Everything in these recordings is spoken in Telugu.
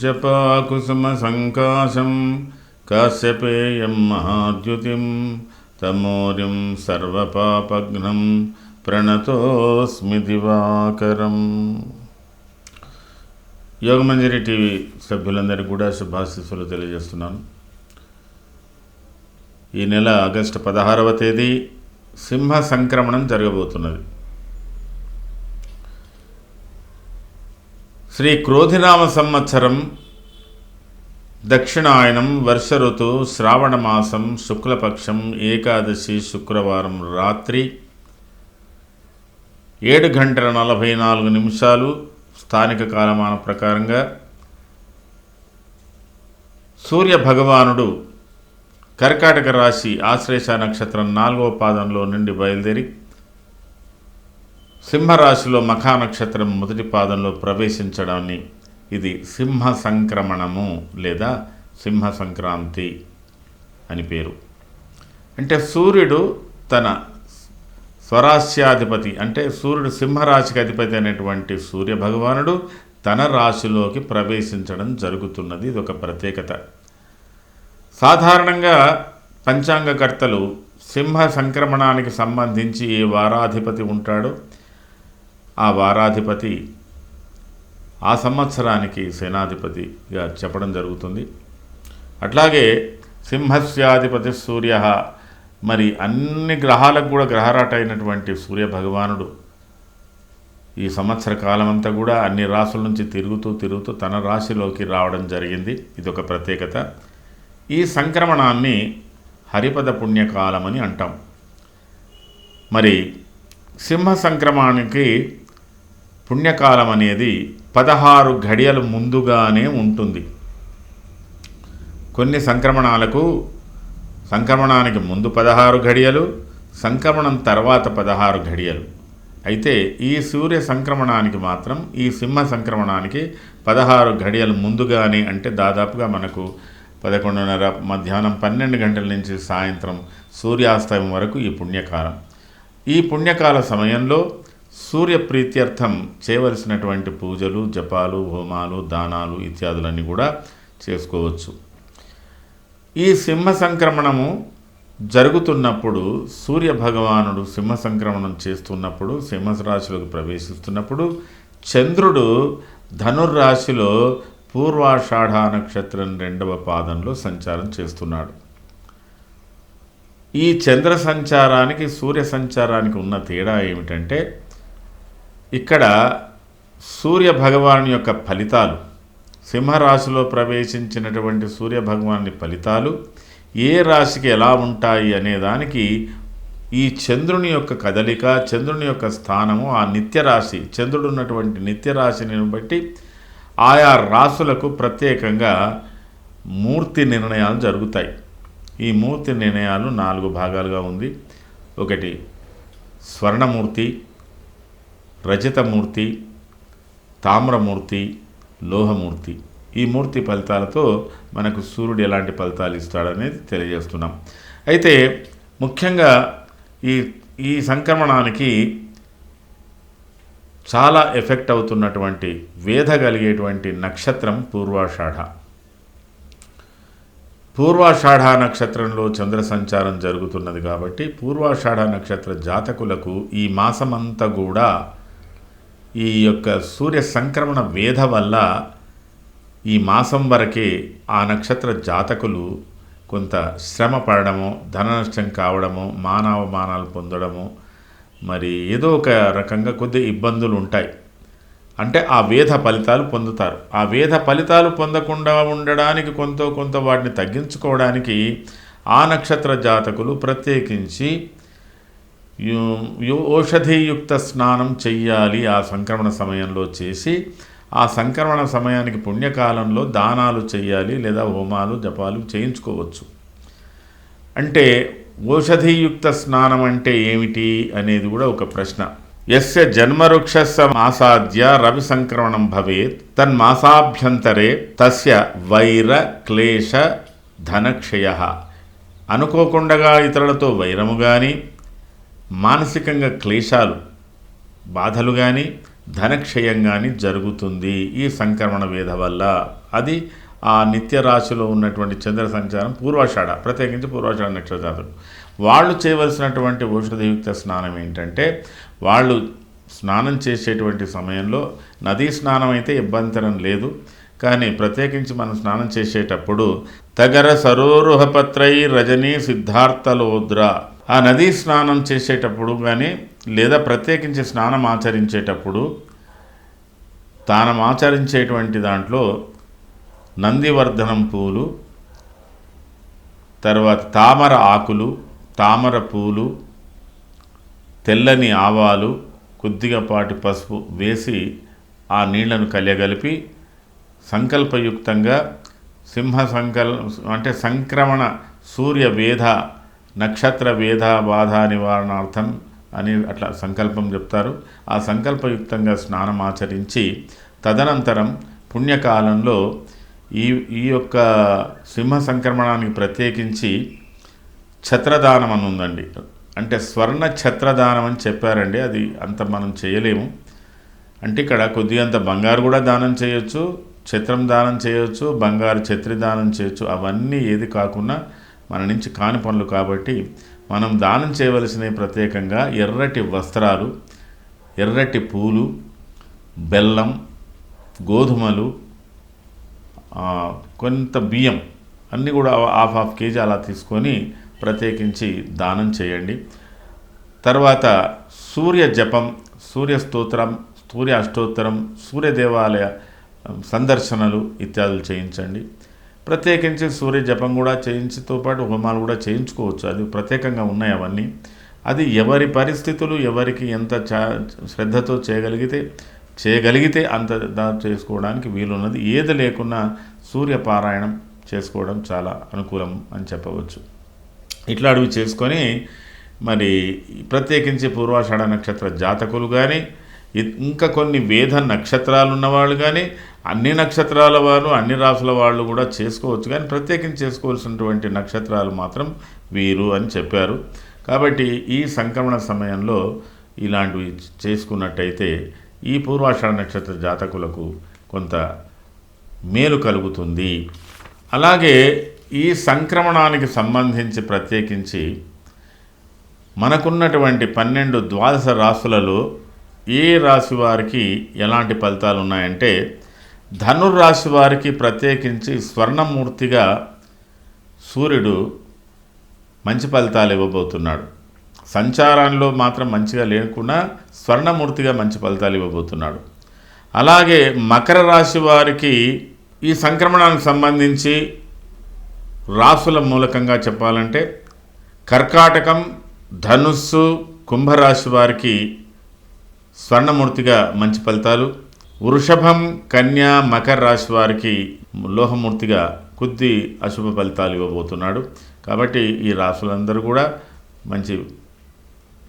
జపాకుసుమసంకాశం కాశ్యపేయం మహాద్యుతిం తమోరిం సర్వపాపఘ్నం ప్రణతోస్మి దివాకరం. యోగమంజరి టీవీ సభ్యులందరికీ కూడా శుభాశీస్సులు తెలియజేస్తున్నాను. ఈ నెల ఆగస్టు పదహారవ తేదీ సింహ సంక్రమణం జరగబోతున్నది. శ్రీ క్రోధినామ సంవత్సరం దక్షిణాయనం వర్ష ఋతు శ్రావణ మాసం శుక్లపక్షం ఏకాదశి శుక్రవారం రాత్రి ఏడు గంటల నలభై నాలుగు నిమిషాలు స్థానిక కాలమాన ప్రకారంగా సూర్య భగవానుడు కర్కాటక రాశి ఆశ్లేష నక్షత్రం నాలుగవ పాదంలో నుండి బయలుదేరి సింహరాశిలో మఖా నక్షత్రం మొదటి పాదంలో ప్రవేశించడాన్ని ఇది సింహ సంక్రమణము లేదా సింహ సంక్రాంతి అని పేరు. అంటే సూర్యుడు తన స్వరాస్యాధిపతి అంటే సూర్యుడు సింహరాశికి అధిపతి అనేటువంటి సూర్య భగవానుడు తన రాశిలోకి ప్రవేశించడం జరుగుతున్నది. ఇది ఒక ప్రత్యేకత. సాధారణంగా పంచాంగకర్తలు సింహ సంక్రమణానికి సంబంధించి ఏ వారాధిపతి ఉంటాడో ఆ వారాధిపతి ఆ సంవత్సరానికి సేనాధిపతిగా చెప్పడం జరుగుతుంది. అట్లాగే సింహస్యాధిపతి సూర్య మరి అన్ని గ్రహాలకు కూడా గ్రహరాట అయినటువంటి సూర్య భగవానుడు ఈ సంవత్సర కాలం అంతా కూడా అన్ని రాసుల నుంచి తిరుగుతూ తిరుగుతూ తన రాశిలోకి రావడం జరిగింది. ఇది ఒక ప్రత్యేకత. ఈ సంక్రమణాన్ని హరిపద పుణ్యకాలమని అంటాం. మరి సింహ సంక్రమణానికి పుణ్యకాలం అనేది పదహారు ఘడియలు ముందుగానే ఉంటుంది. కొన్ని సంక్రమణాలకు సంక్రమణానికి ముందు పదహారు ఘడియలు సంక్రమణం తర్వాత పదహారు ఘడియలు. అయితే ఈ సూర్య సంక్రమణానికి మాత్రం ఈ సింహ సంక్రమణానికి పదహారు ఘడియలు ముందుగానే అంటే దాదాపుగా మనకు పదకొండున్నర మధ్యాహ్నం పన్నెండు గంటల నుంచి సాయంత్రం సూర్యాస్తమం వరకు ఈ పుణ్యకాలం. ఈ పుణ్యకాల సమయంలో సూర్య ప్రీత్యర్థం చేయవలసినటువంటి పూజలు జపాలు హోమాలు దానాలు ఇత్యాదులన్నీ కూడా చేసుకోవచ్చు. ఈ సింహ సంక్రమణము జరుగుతున్నప్పుడు సూర్య భగవానుడు సింహ సంక్రమణం చేస్తున్నప్పుడు సింహరాశిలోకి ప్రవేశిస్తున్నప్పుడు చంద్రుడు ధనుర్రాశిలో పూర్వాషాఢ నక్షత్రం రెండవ పాదంలో సంచారం చేస్తున్నాడు. ఈ చంద్ర సంచారానికి సూర్య సంచారానికి ఉన్న తేడా ఏమిటంటే ఇక్కడ సూర్య భగవాన్ యొక్క ఫలితాలు సింహరాశిలో ప్రవేశించినటువంటి సూర్య భగవాని ఫలితాలు ఏ రాశికి ఎలా ఉంటాయి అనే దానికి ఈ చంద్రుని యొక్క కదలిక చంద్రుని యొక్క స్థానము ఆ నిత్యరాశి చంద్రుడు ఉన్నటువంటి నిత్యరాశిని బట్టి ఆయా రాసులకు ప్రత్యేకంగా మూర్తి నిర్ణయాలు జరుగుతాయి. ఈ మూర్తి నిర్ణయాలు నాలుగు భాగాలుగా ఉంది. ఒకటి స్వర్ణమూర్తి రజతమూర్తి తామ్రమూర్తి లోహమూర్తి. ఈ మూర్తి ఫలితాలతో మనకు సూర్యుడు ఎలాంటి ఫలితాలు ఇస్తాడనేది తెలియజేస్తున్నాం. అయితే ముఖ్యంగా ఈ ఈ సంక్రమణానికి చాలా ఎఫెక్ట్ అవుతున్నటువంటి వేధ కలిగేటువంటి నక్షత్రం పూర్వాషాఢ. పూర్వాషాఢ నక్షత్రంలో చంద్ర సంచారం జరుగుతున్నది కాబట్టి పూర్వాషాఢ నక్షత్ర జాతకులకు ఈ మాసమంతా కూడా ఈ యొక్క సూర్య సంక్రమణ వేధ వల్ల ఈ మాసం వరకే ఆ నక్షత్ర జాతకులు కొంత శ్రమ పడడము ధన నష్టం కావడము మానవమానాలు పొందడము మరి ఏదో ఒక రకంగా కొద్ది ఇబ్బందులు ఉంటాయి. అంటే ఆ వేధ ఫలితాలు పొందుతారు. ఆ వేధ ఫలితాలు పొందకుండా ఉండడానికి కొంత కొంత వాటిని తగ్గించుకోవడానికి ఆ నక్షత్ర జాతకులు ప్రత్యేకించి ఔషధియుక్త స్నానం చెయ్యాలి ఆ సంక్రమణ సమయంలో చేసి ఆ సంక్రమణ సమయానికి పుణ్యకాలంలో దానాలు చేయాలి లేదా హోమాలు జపాలు చేయించుకోవచ్చు. అంటే ఔషధియుక్త స్నానం అంటే ఏమిటి అనేది కూడా ఒక ప్రశ్న. ఎస్య జన్మవృక్షస్య మాసాద్య రవి సంక్రమణం భవేత్ తన్మాసాభ్యంతరే తస్య వైర క్లేశ ధనక్షయ. అనుకోకుండగా ఇతరులతో వైరము కానీ మానసికంగా క్లేశాలు బాధలు కానీ ధనక్షయం కానీ జరుగుతుంది ఈ సంక్రమణ వేధ వల్ల. అది ఆ నిత్య రాశిలో ఉన్నటువంటి చంద్ర సంచారం పూర్వాషాఢ ప్రత్యేకించి పూర్వాషాఢ నక్షత్రాలు వాళ్ళు చేయవలసినటువంటి ఔషధయుక్త స్నానం ఏంటంటే వాళ్ళు స్నానం చేసేటువంటి సమయంలో నదీ స్నానం అయితే ఇబ్బంతరం లేదు. కానీ ప్రత్యేకించి మనం స్నానం చేసేటప్పుడు తగర సరోరుహపత్రై రజనీ సిద్ధార్థలోద్ర ఆ నదీ స్నానం చేసేటప్పుడు కానీ లేదా ప్రత్యేకించి స్నానం ఆచరించేటప్పుడు తానం ఆచరించేటువంటి దాంట్లో నందివర్ధనం పూలు తర్వాత తామర ఆకులు తామర పూలు తెల్లని ఆవాలు కొద్దిగా పాటి పసుపు వేసి ఆ నీళ్ళను కలియగలిపి సంకల్పయుక్తంగా సింహ సంకల్ అంటే సంక్రమణ సూర్య వేధ నక్షత్ర వేధ బాధ నివారణార్థం అని అట్లా సంకల్పం చెప్తారు. ఆ సంకల్పయుక్తంగా స్నానం ఆచరించి తదనంతరం పుణ్యకాలంలో ఈ ఈ యొక్క సింహ సంక్రమణానికి ప్రత్యేకించి ఛత్రదానం అని ఉందండి అంటే స్వర్ణ ఛత్రదానం అని చెప్పారండి. అది అంత మనం చేయలేము. అంటే ఇక్కడ కొద్దిగంత బంగారు కూడా దానం చేయొచ్చు ఛత్రం దానం చేయొచ్చు బంగారు ఛత్రి దానం చేయొచ్చు. అవన్నీ ఏది కాకుండా మన నుంచి కాని పనులు కాబట్టి మనం దానం చేయవలసినవి ప్రత్యేకంగా ఎర్రటి వస్త్రాలు ఎర్రటి పూలు బెల్లం గోధుమలు కొంత బియ్యం అన్నీ కూడా హాఫ్ హాఫ్ కేజీ అలా తీసుకొని ప్రత్యేకించి దానం చేయండి. తర్వాత సూర్య జపం సూర్య స్తోత్రం సూర్య అష్టోత్తరం సూర్య దేవాలయ సందర్శనలు ఇత్యాదులు చేయించండి. ప్రత్యేకించి సూర్య జపం కూడా చేయించితో పాటు హోమాలు కూడా చేయించుకోవచ్చు. అది ప్రత్యేకంగా ఉన్నాయి అవన్నీ. అది ఎవరి పరిస్థితులు ఎవరికి ఎంత చా శ్రద్ధతో చేయగలిగితే చేయగలిగితే అంత దా చేసుకోవడానికి వీలున్నది. ఏది లేకున్నా సూర్యపారాయణం చేసుకోవడం చాలా అనుకూలం అని చెప్పవచ్చు. ఇట్లా అడుగు చేసుకొని మరి ప్రత్యేకించి పూర్వాషాఢ నక్షత్ర జాతకులు కానీ ఇంకా కొన్ని వేద నక్షత్రాలు ఉన్నవాళ్ళు కానీ అన్ని నక్షత్రాల వారు అన్ని రాసుల వాళ్ళు కూడా చేసుకోవచ్చు కానీ ప్రత్యేకించి చేసుకోవాల్సినటువంటి నక్షత్రాలు మాత్రం వీరు అని చెప్పారు. కాబట్టి ఈ సంక్రమణ సమయంలో ఇలాంటివి చేసుకున్నట్టయితే ఈ పూర్వాషాఢ నక్షత్ర జాతకులకు కొంత మేలు కలుగుతుంది. అలాగే ఈ సంక్రమణానికి సంబంధించి ప్రత్యేకించి మనకున్నటువంటి పన్నెండు ద్వాదశ రాశులలో ఏ రాశి వారికి ఎలాంటి ఫలితాలు ఉన్నాయంటే ధనుర్రాశి వారికి ప్రత్యేకించి స్వర్ణమూర్తిగా సూర్యుడు మంచి ఫలితాలు ఇవ్వబోతున్నాడు. సంచారంలో మాత్రం మంచిగా లేకుండా స్వర్ణమూర్తిగా మంచి ఫలితాలు ఇవ్వబోతున్నాడు. అలాగే మకర రాశి వారికి ఈ సంక్రమణానికి సంబంధించి రాసుల మూలకంగా చెప్పాలంటే కర్కాటకం ధనుస్సు కుంభరాశి వారికి స్వర్ణమూర్తిగా మంచి ఫలితాలు. వృషభం కన్యా మకర రాశి వారికి లోహమూర్తిగా కొద్ది అశుభ ఫలితాలు ఇవ్వబోతున్నాడు. కాబట్టి ఈ రాశులందరూ కూడా మంచి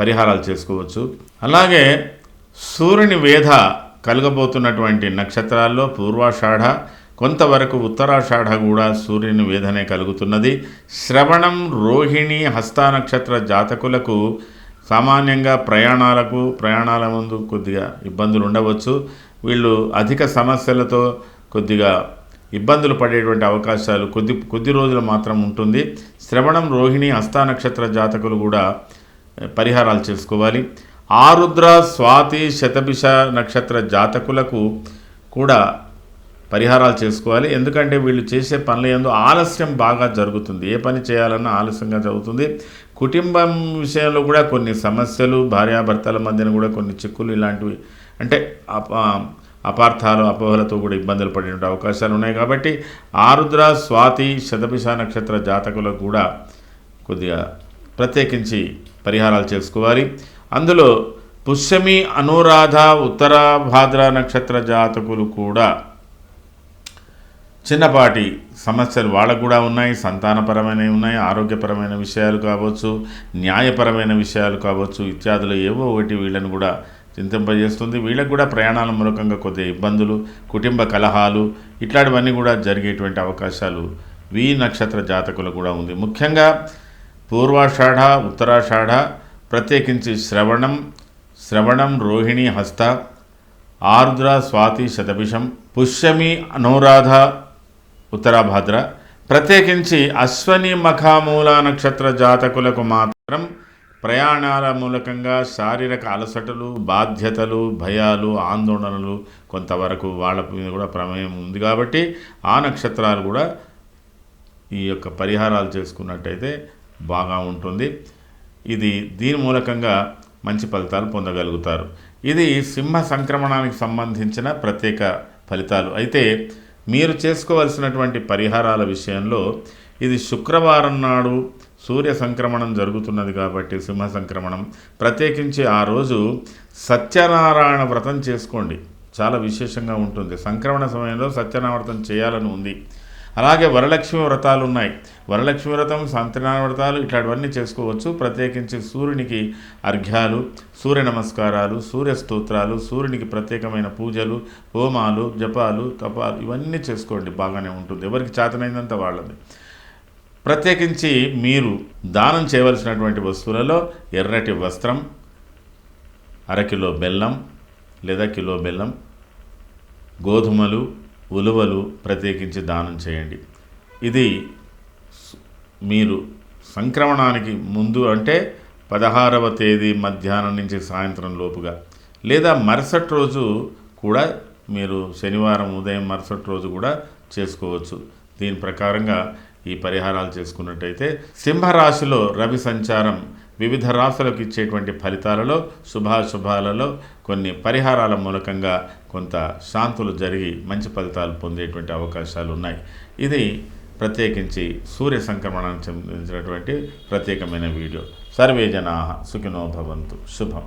పరిహారాలు చేసుకోవచ్చు. అలాగే సూర్యుని వేధ కలగబోతున్నటువంటి నక్షత్రాల్లో పూర్వాషాఢ కొంతవరకు ఉత్తరాషాఢ కూడా సూర్యుని వేధనే కలుగుతున్నది. శ్రవణం రోహిణి హస్త నక్షత్ర జాతకులకు సామాన్యంగా ప్రయాణాలకు ప్రయాణాల ముందు కొద్దిగా ఇబ్బందులు ఉండవచ్చు. వీళ్ళు అధిక సమస్యలతో కొద్దిగా ఇబ్బందులు పడేటువంటి అవకాశాలు కొద్ది కొద్ది రోజులు మాత్రం ఉంటుంది. శ్రవణం రోహిణి హస్త నక్షత్ర జాతకులు కూడా పరిహారాలు చేసుకోవాలి. ఆరుద్ర స్వాతి శతభిష నక్షత్ర జాతకులకు కూడా పరిహారాలు చేసుకోవాలి. ఎందుకంటే వీళ్ళు చేసే పనుల ఎందు ఆలస్యం బాగా జరుగుతుంది. ఏ పని చేయాలన్నా ఆలస్యంగా జరుగుతుంది. కుటుంబం విషయంలో కూడా కొన్ని సమస్యలు భార్యాభర్తల మధ్యన కూడా కొన్ని చిక్కులు ఇలాంటివి. అంటే అప అపార్థాలు అపోహలతో కూడా ఇబ్బందులు పడేటువంటి అవకాశాలు ఉన్నాయి కాబట్టి ఆరుద్ర స్వాతి శతభిష నక్షత్ర జాతకులకు కూడా కొద్దిగా ప్రత్యేకించి పరిహారాలు చేసుకోవాలి. అందులో పుష్యమి అనురాధ ఉత్తరాభాద్ర నక్షత్ర జాతకులు కూడా చిన్నపాటి సమస్యలు వాళ్ళకు కూడా ఉన్నాయి. సంతానపరమైనవి ఉన్నాయి ఆరోగ్యపరమైన విషయాలు కావచ్చు న్యాయపరమైన విషయాలు కావచ్చు. ఇత్యాదులు ఏవో ఒకటి వీళ్ళని కూడా చింతింపజేస్తుంది. వీళ్ళకు కూడా ప్రయాణాల మూలకంగా కొద్దిగా ఇబ్బందులు కుటుంబ కలహాలు ఇట్లాంటివన్నీ కూడా జరిగేటువంటి అవకాశాలు వి నక్షత్ర జాతకులు కూడా ఉంది. ముఖ్యంగా పూర్వాషాఢ ఉత్తరాషాఢ ప్రత్యేకించి శ్రవణం శ్రవణం రోహిణి హస్త ఆర్ద్ర స్వాతి శతభిషం పుష్యమి అనురాధ ఉత్తరాభాద్ర ప్రత్యేకించి అశ్వని మఖామూల నక్షత్ర జాతకులకు మాత్రం ప్రయాణాల మూలకంగా శారీరక అలసటలు బాధ్యతలు భయాలు ఆందోళనలు కొంతవరకు వాళ్ళ మీద కూడా ప్రమేయం ఉంది కాబట్టి ఆ నక్షత్రాలు కూడా ఈ యొక్క పరిహారాలు చేసుకున్నట్టయితే బాగా ఉంటుంది. ఇది దీని మూలకంగా మంచి ఫలితాలు పొందగలుగుతారు. ఇది సింహ సంక్రమణానికి సంబంధించిన ప్రత్యేక ఫలితాలు. అయితే మీరు చేసుకోవలసినటువంటి పరిహారాల విషయంలో ఇది శుక్రవారం నాడు సూర్య సంక్రమణం జరుగుతున్నది కాబట్టి సింహ సంక్రమణం. ప్రత్యేకించి ఆ రోజు సత్యనారాయణ వ్రతం చేసుకోండి. చాలా విశేషంగా ఉంటుంది. సంక్రమణ సమయంలో సత్యనారాయణ వ్రతం చేయాలని ఉంది. అలాగే వరలక్ష్మి వ్రతాలు ఉన్నాయి వరలక్ష్మి వ్రతం సత్యనారాయణ వ్రతాలు ఇట్లాంటివన్నీ చేసుకోవచ్చు. ప్రత్యేకించి సూర్యునికి అర్ఘ్యాలు సూర్య నమస్కారాలు సూర్య స్తోత్రాలు సూర్యునికి ప్రత్యేకమైన పూజలు హోమాలు జపాలు తపాలు ఇవన్నీ చేసుకోండి. బాగానే ఉంటుంది. ఎవరికి చేతనైందంత వాళ్ళది. ప్రత్యేకించి మీరు దానం చేయవలసినటువంటి వస్తువులలో ఎర్రటి వస్త్రం అరకిలో బెల్లం లేదా కిలో బెల్లం గోధుమలు ఉలువలు ప్రత్యేకించి దానం చేయండి. ఇది మీరు సంక్రమణానికి ముందు అంటే పదహారవ తేదీ మధ్యాహ్నం నుంచి సాయంత్రం లోపుగా లేదా మరుసటి రోజు కూడా మీరు శనివారం ఉదయం మరుసటి రోజు కూడా చేసుకోవచ్చు. దీని ప్రకారంగా ఈ పరిహారాలు చేసుకున్నట్టయితే సింహరాశిలో రవి సంచారం వివిధ రాశులకు ఇచ్చేటువంటి ఫలితాలలో శుభాశుభాలలో కొన్ని పరిహారాల మూలకంగా కొంత శాంతులు జరిగి మంచి ఫలితాలు పొందేటువంటి అవకాశాలు ఉన్నాయి. ఇది ప్రత్యేకించి సూర్య సంక్రమణానికి సంబంధించినటువంటి ప్రత్యేకమైన వీడియో. సర్వే జనా సుఖినో భవంతు. శుభం.